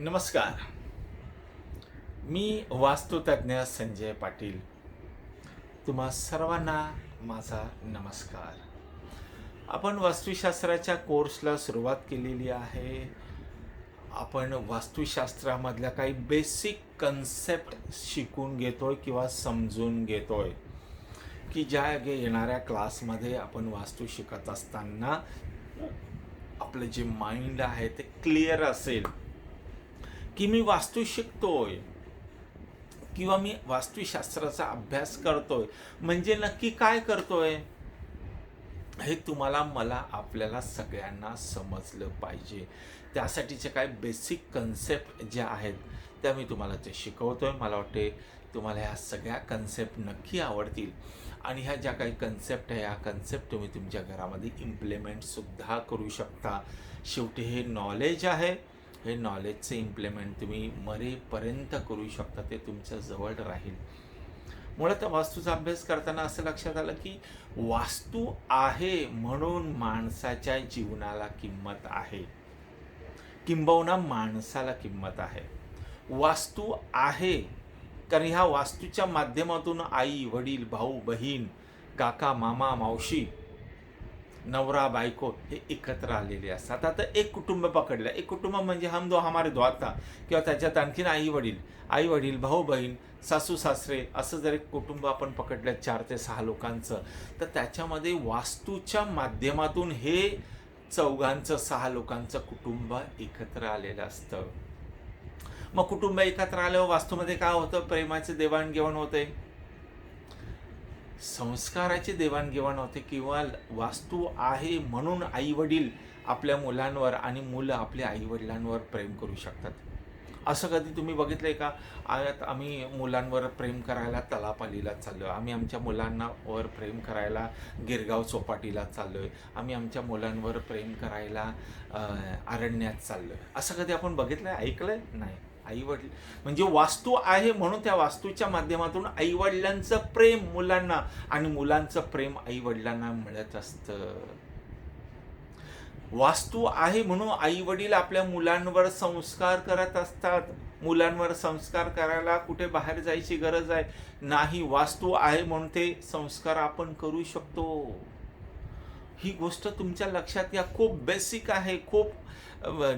नमस्कार. मी वास्तुतज्ञ संजय पाटील. तुम्हा सर्वांना माझा नमस्कार. आपण वास्तुशास्त्राच्या कोर्सला सुरुवात केलेली आहे. आपण वास्तुशास्त्रामधल्या काही बेसिक कन्सेप्ट शिकून घेतोय किंवा समजून घेतोय. की ज्या येणाऱ्या क्लासमध्ये आपण वास्तू शिकत असताना आपलं जे माइंड आहे ते क्लिअर असेल. की मी वास्तू शिकतोय किंवा मी वास्तुशास्त्राचा अभ्यास करतोय. म्हणजे नक्की काय करतोय? हे तुम्हाला मला आपल्याला सगळ्यांना समजलं पाहिजे. त्यासाठीचे काही बेसिक कन्सेप्ट ज्या आहेत त्या मी तुम्हाला ते शिकवतोय. मला वाटते तुम्हाला ह्या सगळ्या कन्सेप्ट नक्की आवडतील. आणि ह्या ज्या काही कन्सेप्ट आहे ह्या कन्सेप्ट तुम्ही तुमच्या घरामध्ये इम्प्लिमेंटसुद्धा करू शकता. शेवटी हे नॉलेज आहे. हे नॉलेजचे इम्प्लिमेंट तुम्ही मरेपर्यंत करू शकता ते तुमच्या जवळ राहील. मुळात वास्तूचा अभ्यास करताना असं लक्षात आलं की वास्तू आहे म्हणून माणसाच्या जीवनाला किंमत आहे. किंबहुना माणसाला किंमत आहे. वास्तू आहे. कारण ह्या वास्तूच्या माध्यमातून आई वडील भाऊ बहीण काका मामा मावशी नवरा बायको हे एकत्र आलेले असतात. आता एक कुटुंब पकडलं. एक कुटुंब म्हणजे हम दो हमारे दो आता. किंवा त्याच्यात आणखीन आई वडील. आई वडील भाऊ बहीण सासू सासरे असं जर एक कुटुंब आपण पकडलं चार ते सहा लोकांचं तर त्याच्यामध्ये वास्तूच्या माध्यमातून हे चौघांचं सहा लोकांचं कुटुंब एकत्र आलेलं असतं. मग कुटुंब एकत्र आल्यावर वास्तूमध्ये काय होतं? प्रेमाचे देवाणघेवाण होते. संस्काराची देवाणघेवाण होते किंवा वास्तू आहे म्हणून आई वडील आपल्या मुलांवर आणि मुलं आपल्या आई वडिलांवर प्रेम करू शकतात. असं कधी तुम्ही बघितलंय का? आयात आम्ही मुलांवर प्रेम करायला तलापालीला चाललो आम्ही आमच्या मुलांना वर प्रेम करायला गिरगाव चौपाटीला चाललोय. आम्ही आमच्या मुलांवर प्रेम करायला अं, अरण्यात चाललोय. असं कधी आपण बघितलंय? ऐकलंय? नाही. आई वडील म्हणजे वास्तू आहे म्हणून त्या वास्तूच्या माध्यमातून आई वडिलांचं प्रेम मुलांना आणि मुलांचं प्रेम आई वडिलांना मिळत असतं. वास्तू आहे म्हणून आई वडील आपल्या मुलांवर संस्कार करत असतात. मुलांवर संस्कार करायला कुठे बाहेर जायची गरज आहे? नाही वास्तू आहे म्हणून ते संस्कार आपण करू शकतो. ही गोष्ट तुमच्या लक्षात या खूप बेसिक आहे खूप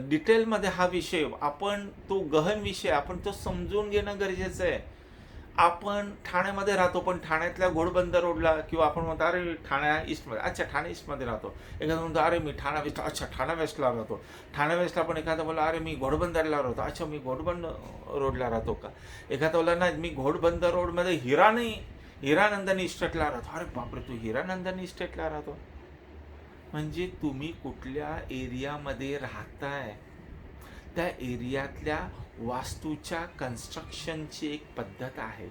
डिटेलमध्ये हा विषय आपण तो गहन विषय आपण तो समजून घेणं गरजेचं आहे. आपण ठाण्यामध्ये राहतो पण ठाण्यातल्या घोडबंदर रोडला किंवा आपण म्हणतो अरे ठाण्या ईस्टमध्ये अच्छा ठाणे ईस्टमध्ये राहतो. एखादा म्हणतो अरे मी ठाणा वेस्ट अच्छा ठाणा वेस्टला राहतो. ठाणा वेस्टला पण एखादा बोला अरे मी घोडबंदरला राहतो. अच्छा मी घोडबंद रोडला राहतो का? एखादा बोला नाही मी घोडबंदर रोडमध्ये हिरानी हिरानंदनी इस्टेटला राहतो. अरे बापरे तू हिरानंदनी इस्टेटला राहतो. म्हणजे तुम्ही कुठल्या एरियामध्ये राहताय? त्या एरियातल्या वास्तूच्या कन्स्ट्रक्शनची एक पद्धत आहे.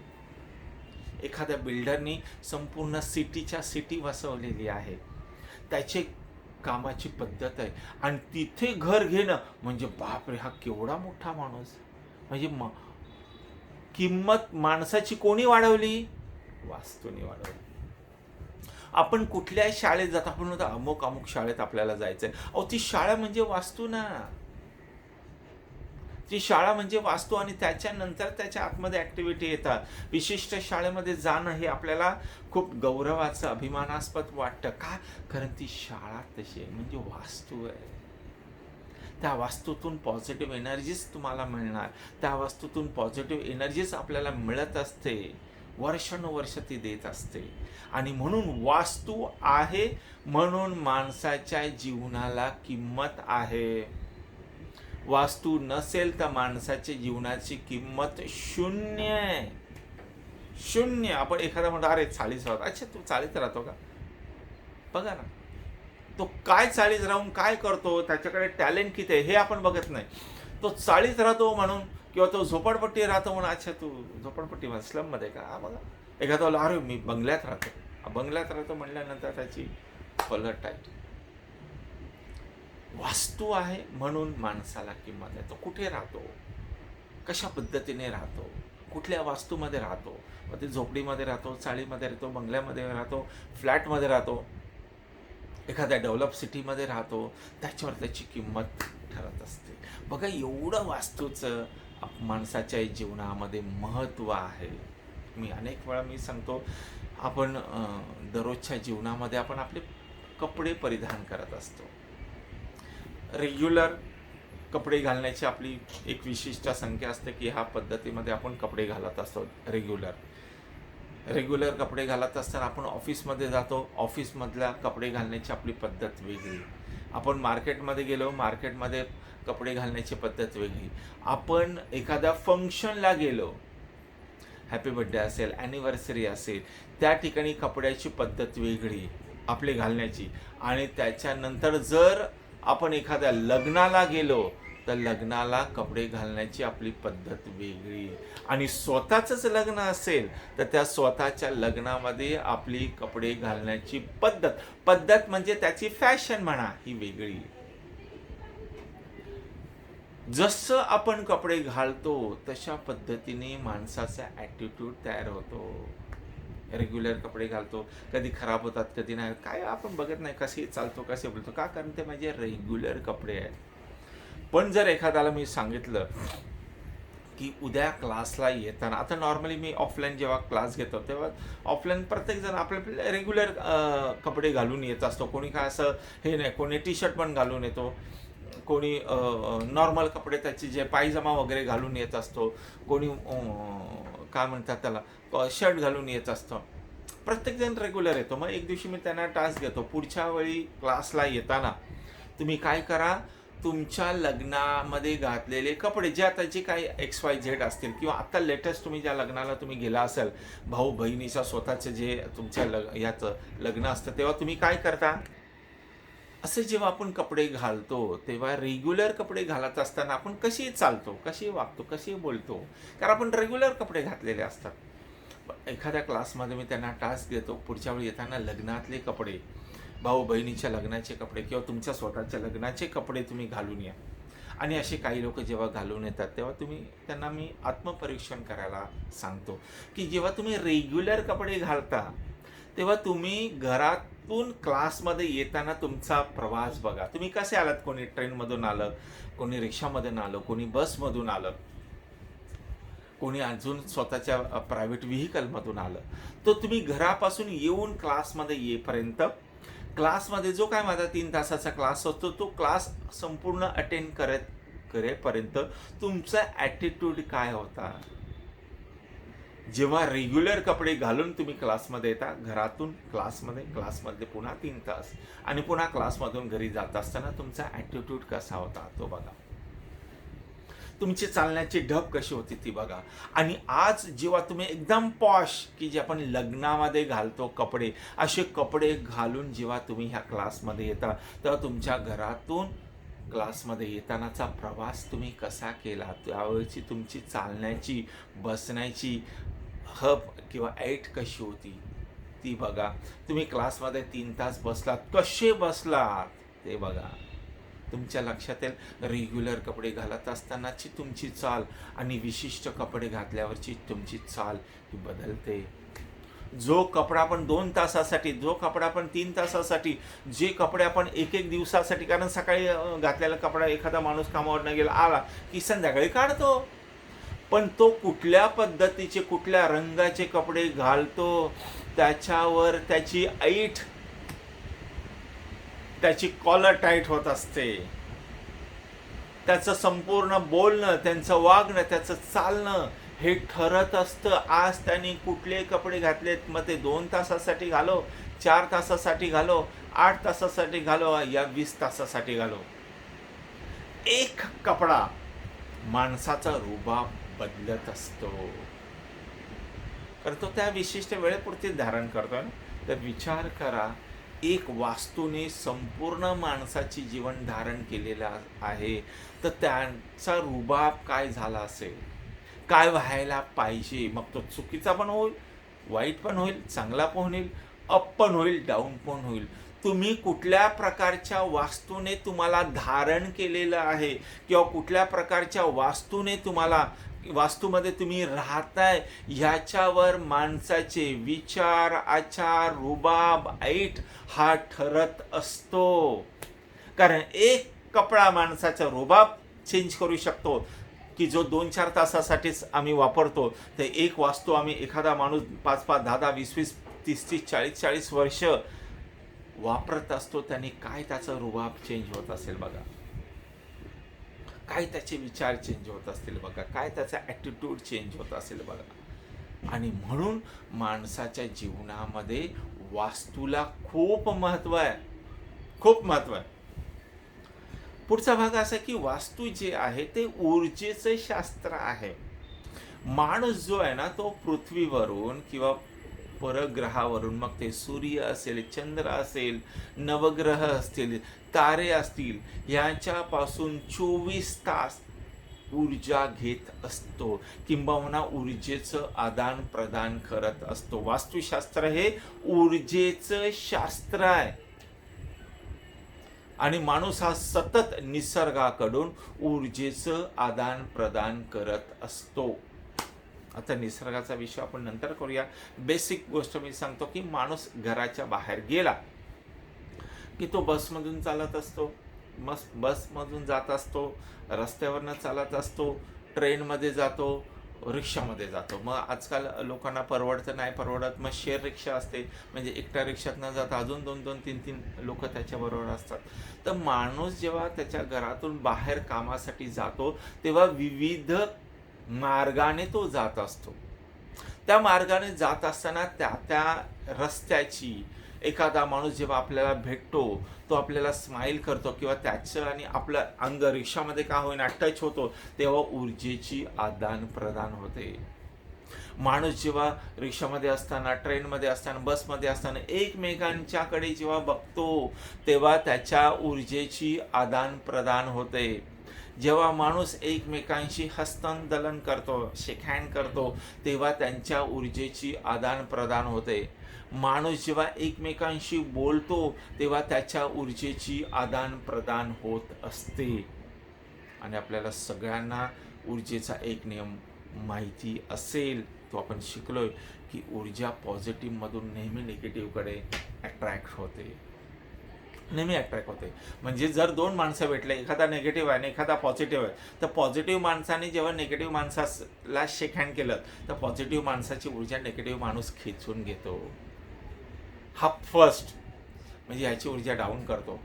एखाद्या बिल्डरनी संपूर्ण सिटीच्या सिटी वसवलेली आहे. त्याची कामाची पद्धत आहे. आणि तिथे घर घेणं म्हणजे बापरे हा केवढा मोठा माणूस. म्हणजे म किंमत माणसाची कोणी वाढवली? वास्तूने वाढवली. आपण कुठल्याही शाळेत जात आपण म्हणतो अमुक अमुक शाळेत आपल्याला जायचंय. अहो ती शाळा म्हणजे वास्तू ना. ती शाळा म्हणजे वास्तू आणि त्याच्यानंतर त्याच्या आतमध्ये ऍक्टिव्हिटी येतात. विशिष्ट शाळेमध्ये जाणं हे आपल्याला खूप गौरवाचं अभिमानास्पद वाटतं. का? कारण ती शाळा तशी आहे म्हणजे वास्तू आहे. त्या वास्तूतून पॉझिटिव्ह एनर्जीज तुम्हाला मिळणार. त्या वास्तूतून पॉझिटिव्ह एनर्जीज आपल्याला मिळत असते. वर्षानुवर्ष ती देत असते. आणि म्हणून वास्तू आहे म्हणून माणसाच्या जीवनाला किंमत आहे. वास्तू नसेल तर माणसाच्या जीवनाची किंमत शून्य आहे. शून्य. आपण एखादा म्हणतो अरे चाळीस राहतो अच्छा तू चाळीत राहतो का? बघा ना. तो काय चाळीत राहून काय करतो? त्याच्याकडे टॅलेंट किती आहे? हे आपण बघत नाही. तो चाळीत राहतो म्हणून किंवा तो झोपडपट्टी राहतो म्हणून अच्छा तू झोपडपट्टी स्लममध्ये का? हा बघा. एखादा अरे मी बंगल्यात राहतो. बंगल्यात राहतो म्हणल्यानंतर त्याची पलट आहे वास्तू आहे म्हणून माणसाला किंमत आहे तो कुठे राहतो? कशा पद्धतीने राहतो? कुठल्या वास्तूमध्ये राहतो? मग ते झोपडीमध्ये राहतो चाळीमध्ये राहतो बंगल्यामध्ये राहतो फ्लॅटमध्ये राहतो. एखाद्या डेव्हलप सिटीमध्ये राहतो. त्याच्यावर त्याची किंमत ठरत असते. बघा एवढं वास्तूचं माणसाच्या जीवनामध्ये महत्त्व आहे. मी अनेक वेळा मी सांगतो आपण दररोजच्या जीवनामध्ये आपण आपले कपडे परिधान करत असतो. रेग्युलर कपडे घालण्याची आपली एक विशिष्ट संख्या असते की ह्या पद्धतीमध्ये आपण कपडे घालत असतो रेग्युलर रेग्युलर कपडे घालत असताना आपण ऑफिसमध्ये जातो ऑफिसमधल्या कपडे घालण्याची आपली पद्धत वेगळी. आपण मार्केटमध्ये गेलो मार्केटमध्ये कपडे घालण्याची पद्धत वेगळी. आपण एखाद्या फंक्शनला गेलो हॅपी बर्थडे असेल ॲनिव्हर्सरी असेल त्या ठिकाणी कपड्याची पद्धत वेगळी आपले घालण्याची. आणि त्याच्यानंतर जर आपण एखाद्या लग्नाला गेलो तर लग्नाला कपडे घालण्याची आपली पद्धत वेगळी. आणि स्वतःचंच लग्न असेल तर त्या स्वतःच्या लग्नामध्ये आपली कपडे घालण्याची पद्धत. पद्धत म्हणजे त्याची फॅशन म्हणा ही वेगळी. जसं आपण कपडे घालतो तशा पद्धतीने माणसाचा ॲटिट्यूड तयार होतो. रेग्युलर कपडे घालतो. कधी खराब होतात कधी नाही काय आपण बघत नाही कसे चालतो कसे बोलतो. का? कारण ते माझे रेग्युलर कपडे आहेत. पण जर एखाद्याला मी सांगितलं की उद्या क्लासला येताना आता नॉर्मली मी ऑफलाईन जेव्हा क्लास घेतो तेव्हा ऑफलाईन प्रत्येकजण आपल्या रेग्युलर कपडे घालून येत असतो. कोणी काय असं हे नाही कोणी टी शर्ट पण घालून येतो. कोणी नॉर्मल कपडे त्याचे जे पायजमा वगैरे घालून येत असतो कोणी काय म्हणतात त्याला शर्ट घालून येत असतं. प्रत्येकजण रेग्युलर येतो. मग एक दिवशी मी त्यांना टास्क घेतो पुढच्या वेळी क्लासला येताना तुम्ही काय करा तुमच्या लग्नामध्ये घातलेले कपडे जे आता जे काही एक्स वाय झेड असतील किंवा आत्ता लेटेस्ट तुम्ही ज्या लग्नाला तुम्ही गेला असाल भाऊ बहिणीचा स्वतःचं जे तुमच्या लग याचं लग्न असतं तेव्हा तुम्ही काय करता? असे जेव्हा आपण कपडे घालतो तेव्हा रेग्युलर कपडे घालत असताना आपण कशी चालतो कशी वागतो कशी बोलतो? कारण आपण रेग्युलर कपडे घातलेले असतात. एखाद्या क्लासमध्ये मी त्यांना टास्क देतो पुढच्या वेळी येताना लग्नातले कपडे भाऊ बहिणीच्या लग्नाचे कपडे किंवा तुमच्या स्वतःच्या लग्नाचे कपडे तुम्ही घालून या. आणि असे काही लोक जेव्हा घालून येतात तेव्हा तुम्ही त्यांना मी आत्मपरीक्षण करायला सांगतो. की जेव्हा तुम्ही रेग्युलर कपडे घालता तेव्हा तुम्ही घरातून क्लासमध्ये येताना तुमचा प्रवास बघा. तुम्ही कसे आलात? कोणी ट्रेनमधून आलं कोणी रिक्षामधून आलं कोणी बसमधून आलं कोणी अजून स्वतःच्या प्रायव्हेट व्हेकलमधून आलं. तर तुम्ही घरापासून येऊन क्लासमध्ये येईपर्यंत क्लासमध्ये जो काय माझा तीन तासाचा क्लास असतो तो क्लास संपूर्ण अटेंड करत करेपर्यंत तुमचा ॲटिट्यूड काय होता? जेव्हा रेग्युलर कपडे घालून तुम्ही क्लासमध्ये येता घरातून क्लासमध्ये क्लासमध्ये पुन्हा तीन तास आणि पुन्हा क्लासमधून घरी जात असताना तुमचा ॲटिट्यूड कसा होता तो बघा. तुमची चालण्याची ढब कशी होती ती बघा. आणि आज जेव्हा तुम्ही एकदम पॉश की जे आपण लग्नामध्ये घालतो कपडे असे कपडे घालून जेव्हा तुम्ही ह्या क्लासमध्ये येता तर तुमच्या घरातून क्लासमध्ये येतानाचा प्रवास तुम्ही कसा केला? त्यावेळची तुमची चालण्याची बसण्याची हब किंवा ऐट कशी होती ती बघा. तुम्ही क्लासमध्ये तीन तास बसलात कसे बसलात? ते बघा. तुमच्या लक्षात येईल रेग्युलर कपडे घालत असतानाची तुमची चाल आणि विशिष्ट कपडे घातल्यावरची तुमची चाल ही बदलते. जो कपडा आपण दोन तासासाठी जो कपडा आपण तीन तासासाठी जे कपडे आपण एक एक दिवसासाठी कारण सकाळी घातलेला कपडा एखादा माणूस कामावर न गेला आला की संध्याकाळी काढतो. पण तो कुठल्या पद्धतीचे कुठल्या रंगाचे कपडे घालतो त्याच्यावर त्याची ऐट त्याची कॉलर टाईट होत असते. त्याचं संपूर्ण बोलणं त्यांचं वागणं त्याचं चालणं हे ठरत असतं. आज त्यांनी कुठले कपडे घातलेत मग ते दोन तासासाठी घालो चार तासासाठी घालो आठ तासासाठी घालो या वीस तासासाठी घालो. एक कपडा माणसाचा रुबाब बदलत असतो. करतो तो त्या विशिष्ट वेळेपुरती धारण करतो तर विचार करा एक वास्तूने संपूर्ण माणसाची जीवन धारण केलेलं आहे तर त्यांचा रुबाब काय झाला असेल? काय व्हायला पाहिजे? मग तो चुकीचा पण होईल वाईट पण होईल चांगला पण होईल अप पण होईल डाऊन पण होईल. तुम्ही कुठल्या प्रकारच्या वास्तूने तुम्हाला धारण केलेलं आहे? किंवा कुठल्या प्रकारच्या वास्तूने तुम्हाला वास्तूमध्ये तुम्ही राहताय ह्याच्यावर माणसाचे विचार आचार रुबाब ऐट हा ठरत असतो. कारण एक कपडा माणसाचा रुबाब चेंज करू शकतो. की जो दोन चार तासासाठीच आम्ही वापरतो तर एक वास्तू आम्ही एखादा माणूस पाच पाच दहा दहा वीस वीस तीस तीस चाळीस चाळीस वर्ष वापरत असतो त्याने काय त्याचा रुबाब चेंज होत असेल बघा. काय त्याचे विचार चेंज होत असतील बघा? काय त्याचा ॲटिट्यूड चेंज होत असेल बघा? आणि म्हणून माणसाच्या जीवनामध्ये वास्तूला खूप महत्त्व आहे. खूप महत्त्व आहे. पुढचा भाग असा की वास्तू जे आहे ते ऊर्जेचं शास्त्र आहे. माणूस जो आहे ना तो पृथ्वीवरून किंवा परग्रहावरून. मग ते सूर्य असेल चंद्र असेल नवग्रह असतील तारे असतील यांच्यापासून चोवीस तास ऊर्जा घेत असतो. किंबहुना ऊर्जेचं आदान प्रदान करत असतो. वास्तुशास्त्र हे ऊर्जेचं शास्त्र आहे. आणि माणूस हा सतत निसर्गाकडून ऊर्जेचं आदान प्रदान करत असतो. आता निसर्गाचा विषय आपण नंतर करूया. बेसिक गोष्ट मी सांगतो की माणूस घराच्या बाहेर गेला की तो बसमधून चालत असतो. बस बसमधून जात असतो रस्त्यावरनं चालत असतो ट्रेनमध्ये जातो रिक्षामध्ये जातो. मग आजकाल लोकांना परवडतं नाही परवडत मग शेअर रिक्षा असते. म्हणजे एकट्या रिक्षात न जाता अजून दोन दोन तीन तीन लोक त्याच्याबरोबर असतात. तर माणूस जेव्हा त्याच्या घरातून बाहेर कामासाठी जातो तेव्हा विविध मार्गाने तो जात असतो. त्या मार्गाने जात असताना त्या त्या रस्त्याची एखादा माणूस जेव्हा आपल्याला भेटतो तो आपल्याला स्माईल करतो किंवा त्याचं आणि आपलं अंग रिक्षामध्ये का होईना टच होतो तेव्हा ऊर्जेची आदान प्रदान होते. माणूस जेव्हा रिक्षामध्ये असताना ट्रेनमध्ये असताना बसमध्ये असताना एकमेकांच्याकडे जेव्हा बघतो तेव्हा त्याच्या ऊर्जेची आदान प्रदान होते. जेव्हा माणूस एकमेकांशी हस्तांदोलन करतो शेकहँड करतो तेव्हा त्यांच्या ऊर्जेची आदान प्रदान होते. माणूस जेव्हा एकमेकांशी बोलतो तेव्हा त्याच्या ऊर्जेची आदान प्रदान होत असते. आणि आपल्याला सगळ्यांना ऊर्जेचा एक नियम माहिती असेल तो आपण शिकलोय की ऊर्जा पॉझिटिव्हमधून नेहमी निगेटिव्हकडे अट्रॅक्ट होते. नेहमी अट्रॅक्ट होते. म्हणजे जर दोन माणसं भेटले एखादा निगेटिव्ह आहे आणि एखादा पॉझिटिव्ह आहे तर पॉझिटिव्ह माणसाने जेव्हा निगेटिव्ह माणसाला शेक हँड केलं तर पॉझिटिव्ह माणसाची ऊर्जा निगेटिव्ह माणूस खेचून घेतो. हा फर्स्ट म्हणजे याची ऊर्जा डाऊन करतो.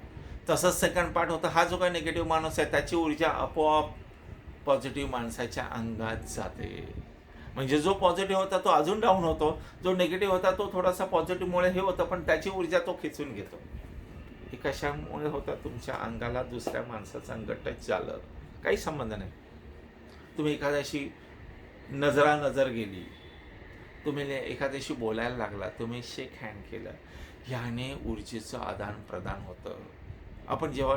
तसंच सेकंड पार्ट होतं हा जो काही निगेटिव्ह माणूस आहे त्याची ऊर्जा आपोआप पॉझिटिव्ह माणसाच्या अंगात जाते. म्हणजे जो पॉझिटिव्ह होता तो अजून डाऊन होतो. जो निगेटिव्ह होता तो थोडासा पॉझिटिव्हमुळे हे होतं पण त्याची ऊर्जा तो खेचून घेतो. हे कशामुळे होतं तुमच्या अंगाला दुसऱ्या माणसाचं अंग टच झालं? काही संबंध नाही. तुम्ही एखाद्याशी नजरा नजर गेली तुम्ही एखाद्याशी बोलायला लागला तुम्ही शेक हँड केलं ह्याने ऊर्जेचं आदान प्रदान होतं. आपण जेव्हा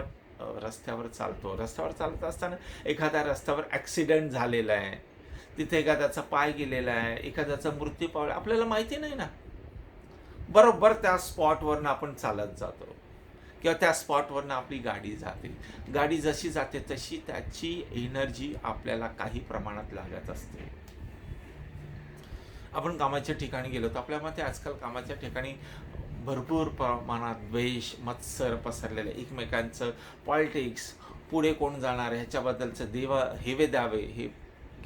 रस्त्यावर चालतो रस्त्यावर चालत असताना एखाद्या रस्त्यावर ॲक्सिडेंट झालेला आहे तिथे एखाद्याचा पाय गेलेला आहे एखाद्याचा मृत्यू पावला आपल्याला माहिती नाही ना. बरोबर त्या स्पॉटवरनं आपण चालत जातो. किंवा त्या स्पॉटवरनं आपली गाडी जाते. गाडी जशी जाते तशी त्याची एनर्जी आपल्याला काही प्रमाणात लागत असते. आपण कामाच्या ठिकाणी गेलो तर आपल्या मते आजकाल कामाच्या ठिकाणी भरपूर प्रमाणात द्वेष मत्सर पसरलेले. एकमेकांचं पॉलिटिक्स पुढे कोण जाणार आहे ह्याच्याबद्दलचं देवा हेवे द्यावे हे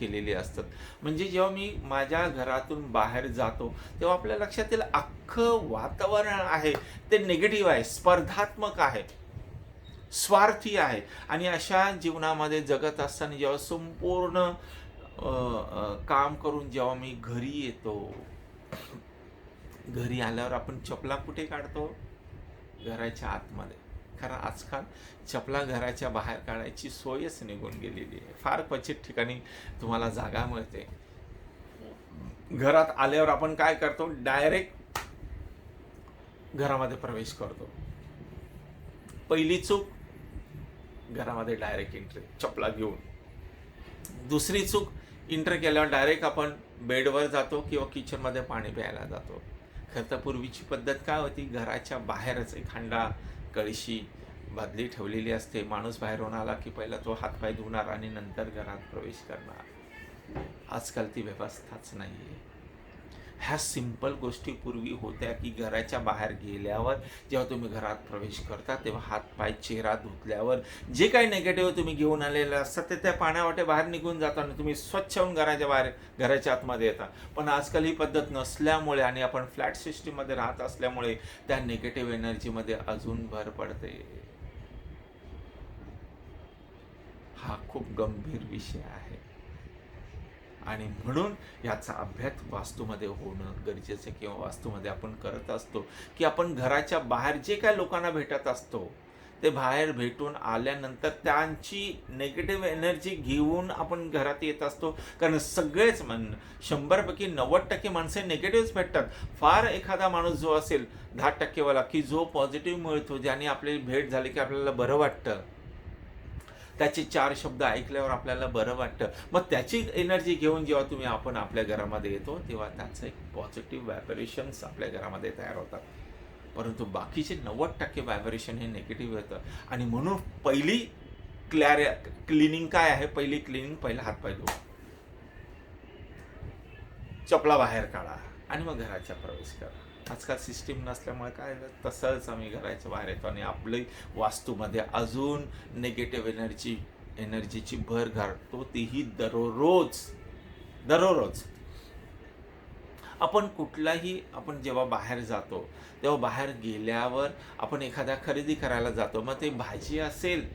केलेली असतात. म्हणजे जेव्हा मी माझ्या घरातून बाहेर जातो तेव्हा आपल्या लक्षात येईल अख्खं वातावरण आहे ते निगेटिव्ह आहे स्पर्धात्मक आहे स्वार्थी आहे. आणि अशा जीवनामध्ये जगत असताना जेव्हा संपूर्ण काम करून जेव्हा मी घरी येतो घरी आल्यावर आपण चपला कुठे काढतो? घराच्या आतमध्ये. कारण आजकाल चपला घराच्या बाहेर काढायची सोयच निघून गेलेली आहे. फार क्वचित ठिकाणी तुम्हाला जागा मिळते. घरात आल्यावर आपण काय करतो? डायरेक्ट घरामध्ये प्रवेश करतो. पहिली चूक घरामध्ये डायरेक्ट एंट्री चपला घेऊन. दुसरी चूक इंटर केल्यावर डायरेक्ट आपण बेडवर जातो किंवा किचनमध्ये पाणी प्यायला जातो. खरं तर पूर्वीची पद्धत काय होती? घराच्या बाहेरच एक हंडा कळशी बादली ठेवलेली असते. माणूस बाहेरून आला की पहिला तो हातपाय धुणार आणि नंतर घरात प्रवेश करणार. आजकाल ती व्यवस्थाच नाही आहे ह्या सिंपल गोष्टी पूर्वी होत्या की घराच्या बाहेर गेल्यावर जेव्हा तुम्ही घरात प्रवेश करता तेव्हा हात पाय चेहरा धुतल्यावर जे काही निगेटिव्ह तुम्ही घेऊन आलेलं असतात ते त्या पाण्यावाटे बाहेर निघून जाताना तुम्ही स्वच्छ होऊन घराच्या बाहेर घराच्या आतमध्ये येता. पण आजकाल ही पद्धत नसल्यामुळे आणि आपण फ्लॅट सिस्टीममध्ये राहत असल्यामुळे त्या निगेटिव्ह एनर्जीमध्ये अजून भर पडते. हा खूप गंभीर विषय आहे. आणि म्हणून याचा अभ्यास वास्तूमध्ये होणं गरजेचं आहे किंवा वास्तूमध्ये आपण करत असतो की आपण घराच्या बाहेर जे काय लोकांना भेटत असतो ते बाहेर भेटून आल्यानंतर त्यांची नेगेटिव्ह एनर्जी घेऊन आपण घरात येत असतो. कारण सगळेच मन शंभरपैकी नव्वद टक्के माणसे नेगेटिव्हच भेटतात. फार एखादा माणूस जो असेल दहा टक्केवाला की जो पॉझिटिव्ह मिळतो ज्याने आपली भेट झाली की आपल्याला बरं वाटतं. त्याचे चार शब्द ऐकल्यावर आपल्याला बरं वाटतं. मग त्याची एनर्जी घेऊन जेव्हा तुम्ही आपण आपल्या घरामध्ये येतो तेव्हा त्याचं एक पॉझिटिव्ह व्हायब्रेशन्स आपल्या घरामध्ये तयार होतात. परंतु बाकीचे नव्वद टक्के व्हायब्रेशन हे निगेटिव्ह येतं. आणि म्हणून पहिली क्लॅर क्लिनिंग काय आहे? पहिली क्लिनिंग पहिला हातपाय धुवा. चपला बाहेर काढा आणि मग घराच्या प्रवेश करा. आजकाल सिस्टीम नसल्यामुळे काय तसंच आम्ही घराच्या बाहेर येतो आणि आपली वास्तूमध्ये अजून निगेटिव्ह एनर्जी एनर्जीची भर घालतो. तीही दररोज दररोज. आपण कुठलाही आपण जेव्हा बाहेर जातो तेव्हा बाहेर गेल्यावर आपण एखाद्या खरेदी करायला जातो. मग ते भाजी असेल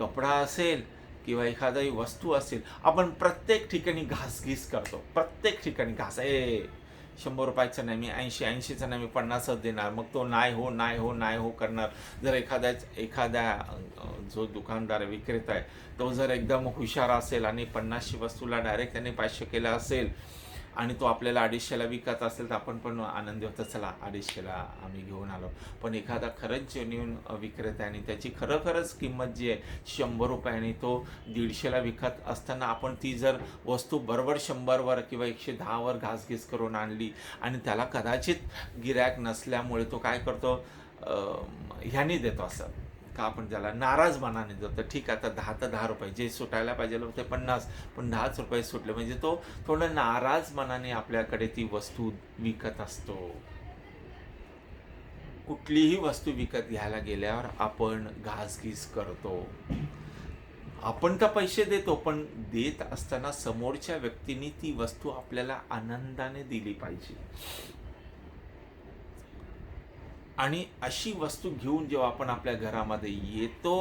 कपडा असेल किंवा एखादी वस्तू असेल आपण प्रत्येक ठिकाणी घासघीस करतो. प्रत्येक ठिकाणी घास. ए शंभर रुपयाचं नाही मी ऐंशी ऐंशीचं नाही मी पन्नासच देणार. मग तो नाही हो नाही हो नाही हो करणार. जर एखाद्या एखाद्या जो दुकानदार विक्रेता आहे तो जर एकदम हुशार असेल आणि पन्नासची वस्तूला डायरेक्ट त्याने पाचशे केला असेल आणि तो आपल्याला अडीचशेला विकत असेल तर आपण पण आनंदी होतो. चला अडीचशेला आम्ही घेऊन आलो. पण एखादा खरंच जेन्युन विक्रेता आणि त्याची खरोखरच किंमत जी आहे शंभर रुपयाने तो दीडशेला विकत असताना आपण ती जर वस्तू बरोबर शंभरवर किंवा एकशे दहावर घासघीस करून आणली आणि त्याला कदाचित गिऱ्हाईक नसल्यामुळे तो काय करतो? ह्यानी देतो असं. का आपण त्याला नाराज मनाने देतो ठीक आहे आता दहा तर दहा रुपये जे सुटायला पाहिजे होते पन्नास पण दहाच रुपये सुटले म्हणजे तो थोडं नाराज मनाने आपल्याकडे ती वस्तू विकत असतो. कुठलीही वस्तू विकत घ्यायला गेल्यावर आपण घासघीस करतो. आपण तर पैसे देतो पण देत असताना समोरच्या व्यक्तीने ती वस्तू आपल्याला आनंदाने दिली पाहिजे. आणि अशी वस्तू घेऊन जेव्हा आपण आपल्या घरामध्ये येतो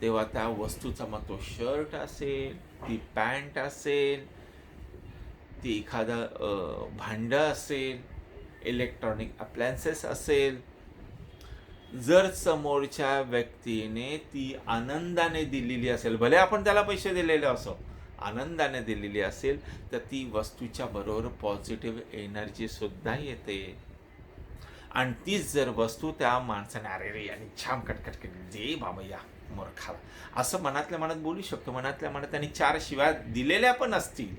तेव्हा त्या वस्तूचा मग तो शर्ट असेल ती पॅन्ट असेल ती एखादं भांडं असेल इलेक्ट्रॉनिक अप्लायन्सेस असेल जर समोरच्या व्यक्तीने ती आनंदाने दिलेली असेल भले आपण त्याला पैसे दिलेले असो आनंदाने दिलेली असेल तर ती वस्तूच्या बरोबर पॉझिटिव्ह एनर्जीसुद्धा येते. आणि तीच जर वस्तू त्या माणसाने अरे रे आणि छान कटकट केली. जे बाबा या मूर्खाला असं मनातल्या मनात बोलू शकतो. मनातल्या मनात त्यांनी चार शिवाय दिलेल्या पण असतील.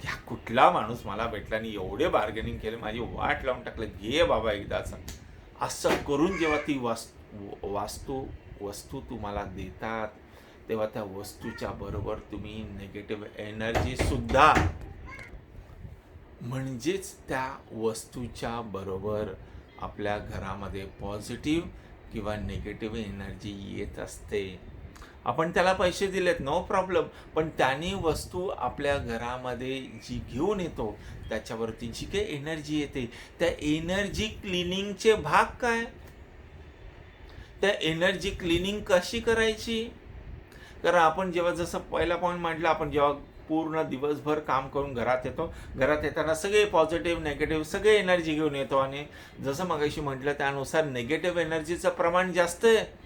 की हा कुठला माणूस मला भेटला आणि एवढे बार्गेनिंग केले माझी वाट लावून टाकलं. घे बाबा एकदाच असं. करून जेव्हा ती वास वास्तू वस्तू तुम्हाला देतात तेव्हा त्या वस्तूच्या बरोबर तुम्ही निगेटिव्ह एनर्जीसुद्धा म्हणजेच त्या वस्तूच्या बरोबर आपल्या घरामध्ये पॉझिटिव्ह किंवा निगेटिव्ह एनर्जी येत असते. आपण त्याला पैसे दिलेत नो प्रॉब्लेम. पण त्याने वस्तू आपल्या घरामध्ये जी घेऊन येतो त्याच्यावरती जी काही एनर्जी येते त्या एनर्जी क्लिनिंगचे भाग काय? त्या एनर्जी क्लिनिंग कशी करायची? कारण आपण जेव्हा जसं पहिला पॉईंट म्हटलं आपण जेव्हा पूर्ण दिवसभर काम करून घरात येतो. घरात येताना सगळे पॉझिटिव्ह नेगेटिव्ह सगळे एनर्जी घेऊन येतो. आणि जसं मगाशी म्हटलं त्यानुसार नेगेटिव्ह एनर्जीचं प्रमाण जास्त आहे.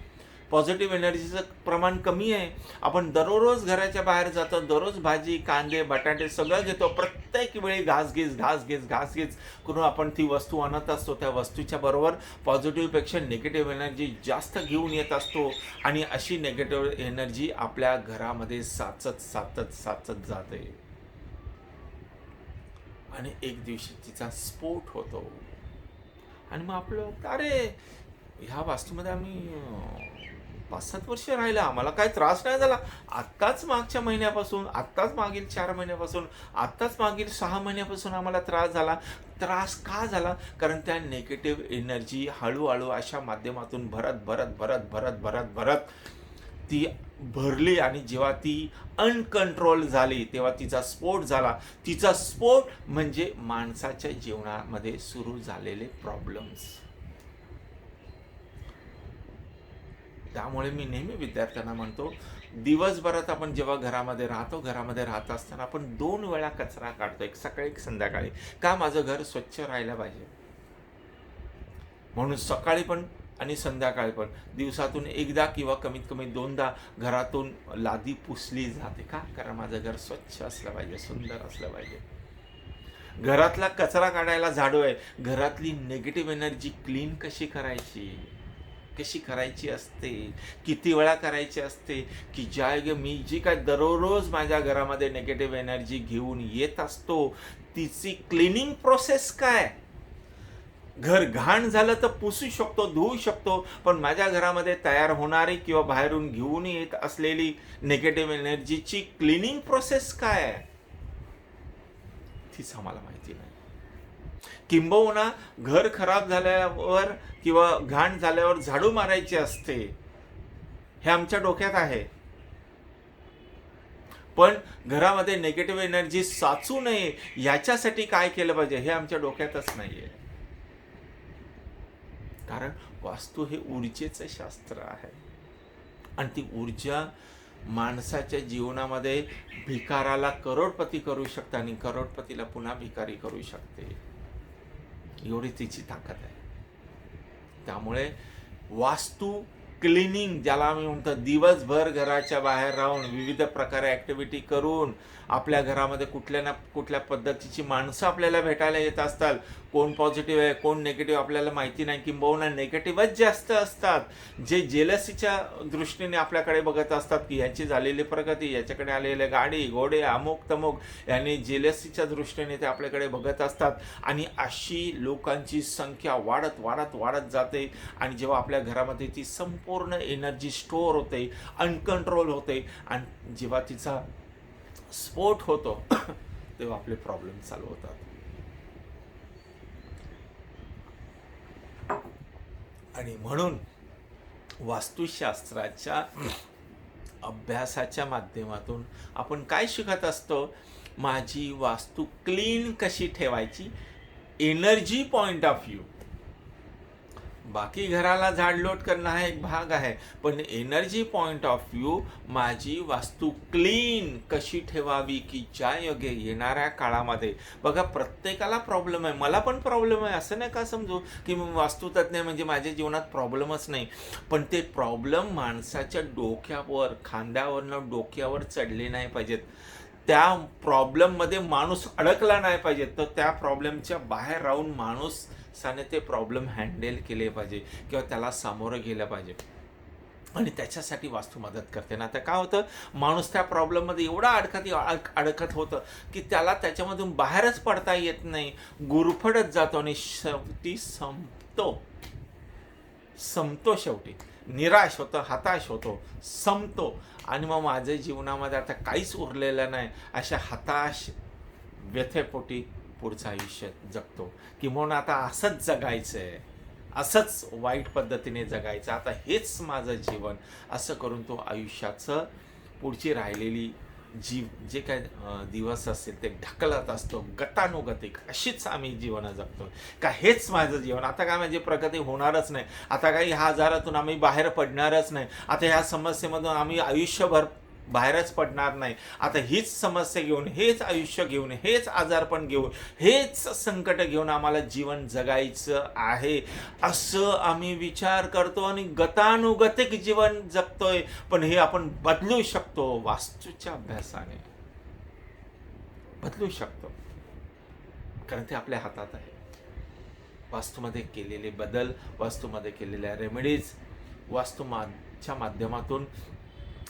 पॉझिटिव्ह एनर्जीचं प्रमाण कमी आहे. आपण दररोज घराच्या बाहेर जातो दररोज भाजी कांदे बटाटे सगळं घेतो. प्रत्येक वेळी घास घेस घास घेस घास घेस करून आपण ती वस्तू आणत असतो. त्या वस्तूच्या बरोबर पॉझिटिव्हपेक्षा निगेटिव्ह एनर्जी जास्त घेऊन येत असतो. आणि अशी निगेटिव्ह एनर्जी आपल्या घरामध्ये साचत साचत साचत जाते. आणि एक दिवशी तिचा स्फोट होतो. आणि मग आपलं अरे ह्या वास्तूमध्ये आम्ही पाच सात वर्ष राहिलं आम्हाला काय त्रास नाही झाला. आत्ताच मागच्या महिन्यापासून आत्ताच मागील चार महिन्यापासून आत्ताच मागील सहा महिन्यापासून आम्हाला त्रास झाला. त्रास का झाला? कारण त्या नेगेटिव्ह एनर्जी हळूहळू अशा माध्यमातून भरत भरत भरत भरत भरत भरत ती भरली आणि जेव्हा ती अनकंट्रोल झाली तेव्हा तिचा स्फोट झाला. तिचा स्फोट म्हणजे माणसाच्या जीवनामध्ये सुरू झालेले प्रॉब्लेम्स त्यामुळे मी नेहमी विद्यार्थ्यांना म्हणतो दिवसभरात आपण जेव्हा घरामध्ये राहतो घरामध्ये राहत असताना आपण दोन वेळा कचरा काढतो एक सकाळी एक संध्याकाळी. का माझं घर स्वच्छ राहायला पाहिजे? म्हणून सकाळी पण आणि संध्याकाळी पण. दिवसातून एकदा किंवा कमीत कमी दोनदा घरातून लादी पुसली जाते का? कारण माझं घर स्वच्छ असलं पाहिजे सुंदर असलं पाहिजे. घरातला कचरा काढायला झाडू आहे. घरातली निगेटिव्ह एनर्जी क्लीन कशी करायची? कशी करायची असते? किती वेळा करायची असते? की ज्या ग- मी जी काय दररोज माझ्या घरामध्ये निगेटिव्ह एनर्जी घेऊन येत असतो तिची क्लिनिंग प्रोसेस काय? घर घाण झालं तर पुसू शकतो धुवू शकतो पण माझ्या घरामध्ये तयार होणारी किंवा बाहेरून घेऊन येत असलेली निगेटिव्ह एनर्जीची क्लिनिंग प्रोसेस काय? आहे तीच आम्हाला माहिती नाही. किंबहुना घर खराब झाल्यावर किंवा घाण झाल्यावर झाडू मारायची असते हे आमच्या डोक्यात आहे. पण घरामध्ये निगेटिव्ह एनर्जी साचू नये याच्यासाठी काय केलं पाहिजे हे आमच्या डोक्यातच नाहीये. कारण वास्तू हे ऊर्जेचं शास्त्र आहे. आणि ती ऊर्जा माणसाच्या जीवनामध्ये भिकाराला करोडपती करू शकते आणि करोडपतीला पुन्हा भिकारी करू शकते. एवढी तिची ताकद आहे. त्यामुळे वास्तू क्लिनिंग ज्याला आम्ही म्हणतो दिवसभर घराच्या बाहेर राहून विविध प्रकारे ॲक्टिव्हिटी करून आपल्या घरामध्ये कुठल्या ना कुठल्या पद्धतीची माणसं आपल्याला भेटायला येत असतात. कोण पॉझिटिव्ह आहे कोण निगेटिव्ह आपल्याला माहिती नाही किंबहुना निगेटिव्हच जास्त असतात. जे जेलसीच्या दृष्टीने आपल्याकडे बघत असतात की याची झालेली प्रगती याच्याकडे आलेले गाडी घोडे अमुक तमुक यांनी जेलसीच्या दृष्टीने ते आपल्याकडे बघत असतात. आणि अशी लोकांची संख्या वाढत वाढत वाढत जाते. आणि जेव्हा आपल्या घरामध्ये ती संप पूर्ण एनर्जी स्टोअर होते अनकंट्रोल होते. आणि जेव्हा तिचा स्फोट होतो तेव्हा आपले प्रॉब्लेम चालू होतात. आणि म्हणून वास्तुशास्त्राच्या अभ्यासाच्या माध्यमातून आपण काय शिकत असतो? माझी वास्तू क्लीन कशी ठेवायची? एनर्जी पॉईंट ऑफ व्ह्यू बाकी घराला झाडलोट करणं हा एक भाग आहे. पण एनर्जी पॉईंट ऑफ व्ह्यू माझी वास्तू क्लीन कशी ठेवावी की ज्या योगे येणाऱ्या काळामध्ये? बघा प्रत्येकाला प्रॉब्लेम आहे. मला पण प्रॉब्लेम आहे. असं नाही का समजू की मी वास्तुतज्ञ म्हणजे माझ्या जीवनात प्रॉब्लेमच नाही. पण ते प्रॉब्लेम माणसाच्या डोक्यावर खांद्यावरनं डोक्यावर चढले नाही पाहिजेत. त्या प्रॉब्लेममध्ये माणूस अडकला नाही पाहिजे तर त्या प्रॉब्लेमच्या बाहेर राहून माणूस साने ते प्रॉब्लेम हँडल केले पाहिजे किंवा त्याला सामोरं गेलं पाहिजे. आणि त्याच्यासाठी वास्तू मदत करते. ना आता काय होतं? माणूस त्या प्रॉब्लेममध्ये एवढा अडकत अडक- अडकत होतं की त्याला त्याच्यामधून बाहेरच पडता येत नाही. गुरफडत जातो आणि शेवटी संपतो. संपतो शेवटी. निराश होतं हताश होतो संपतो. आणि मग माझ्या जीवनामध्ये आता काहीच उरलेलं नाही. अशा हताश व्यथेपोटी पुढचं आयुष्य जगतो. की म्हणून आता असंच जगायचं आहे असंच वाईट पद्धतीने जगायचं. आता हेच माझं जीवन. असं करून तो आयुष्याचं पुढची राहिलेली जीव जे काय दिवस असतील ते ढकलत असतो. गतानुगतिक. अशीच आम्ही जीवन जगतो. का हेच माझं जीवन. आता काय माझी प्रगती होणारच नाही. आता काही ह्या आजारातून आम्ही बाहेर पडणारच नाही. आता ह्या समस्येमधून आम्ही आयुष्यभर बाहेरच पडणार नाही. आता हीच समस्या घेऊन हेच आयुष्य घेऊन हेच आजारपण घेऊन हेच संकट घेऊन आम्हाला जीवन जगायचं आहे. असं आम्ही विचार करतो आणि गतानुगतिक जीवन जगतोय. पण हे आपण बदलू शकतो वास्तूच्या अभ्यासाने. बदलू शकतो. कारण ते आपल्या हातात आहे. वास्तूमध्ये केलेले बदल वास्तूमध्ये केलेल्या रेमेडीज वास्तुमाच्या माध्यमातून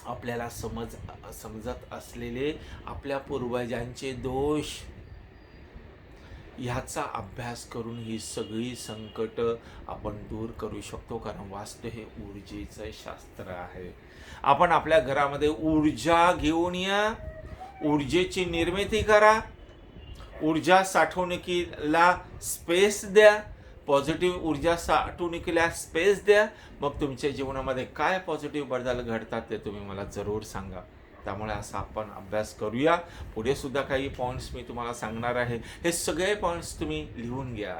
आपल्याला समज समजत असलेले आपल्या पूर्वजांचे दोष. ह्याचा अभ्यास करून ही सगळी संकट आपण दूर करू शकतो कारण वास्तव हे ऊर्जेचं शास्त्र आहे. आपण आपल्या घरामध्ये ऊर्जा घेऊन या. ऊर्जेची निर्मिती करा. ऊर्जा साठवणुकीला स्पेस द्या. पॉझिटिव्ह ऊर्जा साठवणुकीला स्पेस द्या. मग तुमच्या जीवनामध्ये काय पॉझिटिव्ह बदल घडतात ते तुम्ही मला जरूर सांगा. त्यामुळे असा आपण अभ्यास करूया. पुढे सुद्धा काही पॉईंट्स मी तुम्हाला सांगणार आहे. हे सगळे पॉईंट्स तुम्ही लिहून घ्या.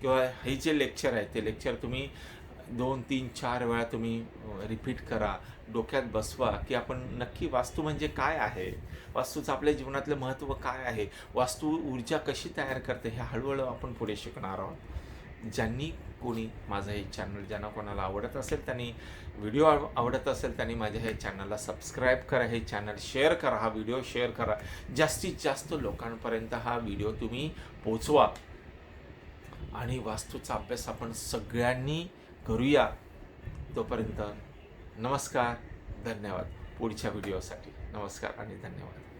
किंवा हे जे लेक्चर आहे ते लेक्चर तुम्ही दोन तीन चार वेळा तुम्ही रिपीट करा डोक्यात बसवा की आपण नक्की वास्तू म्हणजे काय आहे? वास्तूचं आपल्या जीवनातलं महत्त्व काय आहे? वास्तू ऊर्जा कशी तयार करते? हे हळूहळू आपण पुढे शिकणार आहोत. ज्यांनी कोणी माझं हे चॅनल ज्यांना कोणाला आवडत असेल त्यांनी व्हिडिओ आव- आवडत असेल त्यांनी माझ्या हे चॅनलला सबस्क्राईब करा हे चॅनल शेअर करा हा व्हिडिओ शेअर करा. जास्तीत जास्त लोकांपर्यंत हा व्हिडिओ तुम्ही पोचवा. आणि वास्तूचा अभ्यास आपण सगळ्यांनी करूया. तोपर्यंत नमस्कार धन्यवाद. पुढच्या व्हिडिओसाठी. नमस्कार आणि धन्यवाद.